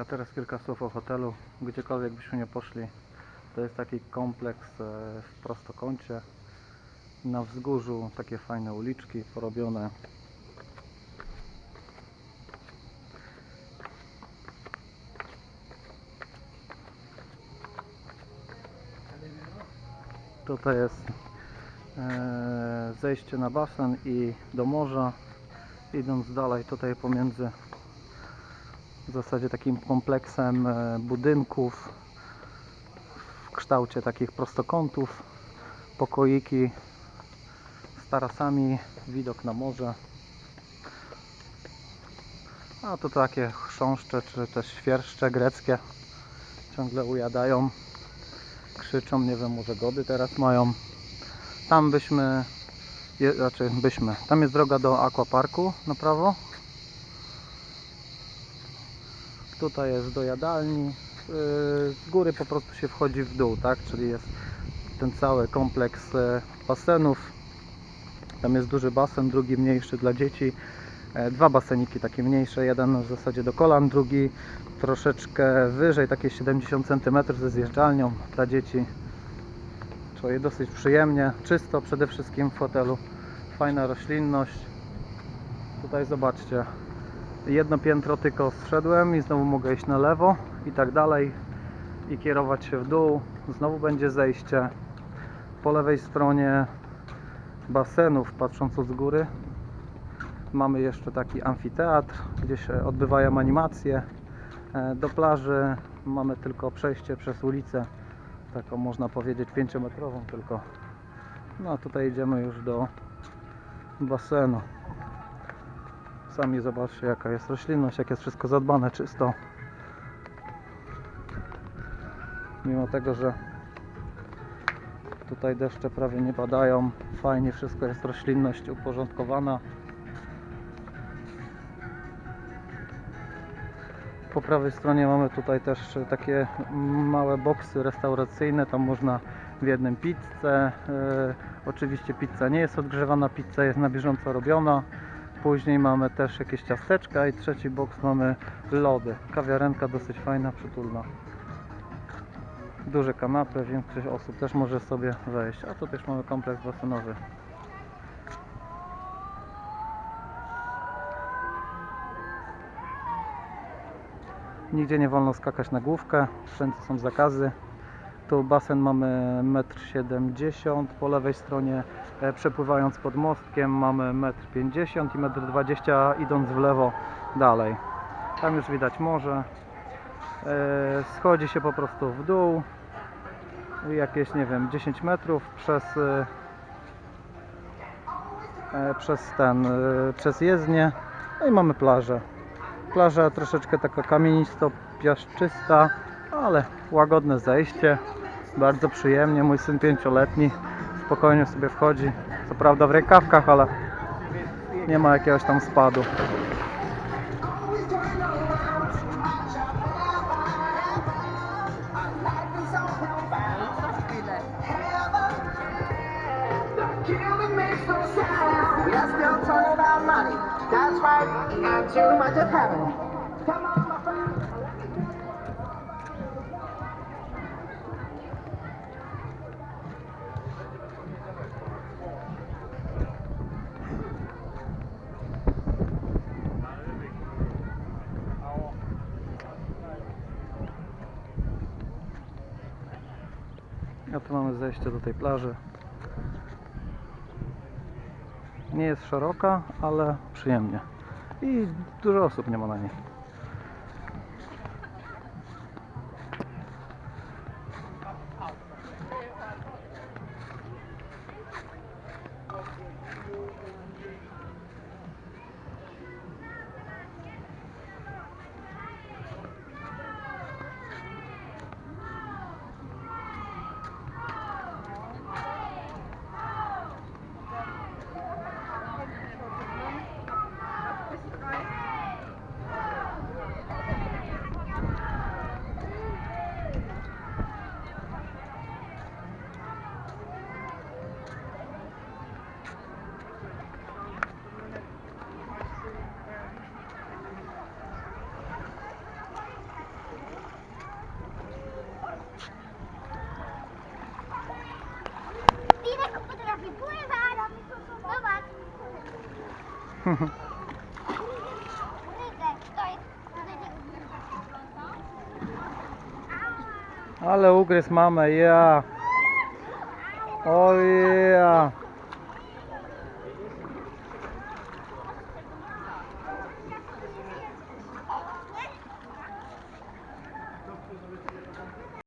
A teraz kilka słów o hotelu. Gdziekolwiek byśmy nie poszli, to jest taki kompleks e, w prostokącie. Na wzgórzu takie fajne uliczki porobione. Tutaj jest e, zejście na basen i do morza. Idąc dalej tutaj pomiędzy w zasadzie takim kompleksem e, budynków w kształcie takich prostokątów, pokoiki z tarasami, widok na morze. A to takie chrząszcze czy też świerszcze greckie ciągle ujadają, krzyczą, nie wiem, może gody teraz mają. Tam byśmy, je, znaczy byśmy, tam jest droga do aquaparku na prawo. Tutaj jest do jadalni. Yy, Z góry po prostu się wchodzi w dół, tak? Czyli jest ten cały kompleks e, basenów. Tam jest duży basen, drugi mniejszy dla dzieci. E, Dwa baseniki takie mniejsze, jeden w zasadzie do kolan, drugi troszeczkę wyżej, takie 70 cm ze zjeżdżalnią dla dzieci. Czuję dosyć przyjemnie, czysto przede wszystkim w hotelu. Fajna roślinność. Tutaj zobaczcie, jedno piętro tylko zszedłem i znowu mogę iść na lewo i tak dalej i kierować się w dół. Znowu będzie zejście. Po lewej stronie basenów, patrząc od góry, mamy jeszcze taki amfiteatr, gdzie się odbywają animacje. E, Do plaży mamy tylko przejście przez ulicę, taką można powiedzieć 5-metrową tylko. No a tutaj idziemy już do basenu. Sami zobaczcie jaka jest roślinność, jak jest wszystko zadbane, czysto. Mimo tego, że tutaj deszcze prawie nie padają, fajnie wszystko jest roślinność uporządkowana. Po prawej stronie mamy tutaj też takie małe boksy restauracyjne, tam można w jednym pizzę. E, oczywiście pizza nie jest odgrzewana, pizza jest na bieżąco robiona. Później mamy też jakieś ciasteczka i trzeci boks mamy lody. Kawiarenka dosyć fajna, przytulna. Duże kanapy, większość osób też może sobie wejść. A tu też mamy kompleks basenowy. Nigdzie nie wolno skakać na główkę, wszędzie są zakazy. Tu basen mamy 1,70 m, po lewej stronie e, przepływając pod mostkiem mamy 1,50 m i 1,20 m idąc w lewo dalej. Tam już widać morze. E, Schodzi się po prostu w dół jakieś nie wiem 10 metrów przez e, przez ten przez jezdnię no i mamy plażę. Plaża troszeczkę taka kamienisto piaszczysta, ale łagodne zejście. Bardzo przyjemnie. Mój syn pięcioletni spokojnie sobie wchodzi. Co prawda w rękawkach, ale nie ma jakiegoś tam spadu. Killing makes sound. We are still talking about money. That's right, and too much of heaven. Come on, A tu mamy zejście do tej plaży. Nie jest szeroka, ale przyjemnie. I dużo osób nie ma na niej. Ale ugryzł mamę, ja. Yeah. Oh, yeah.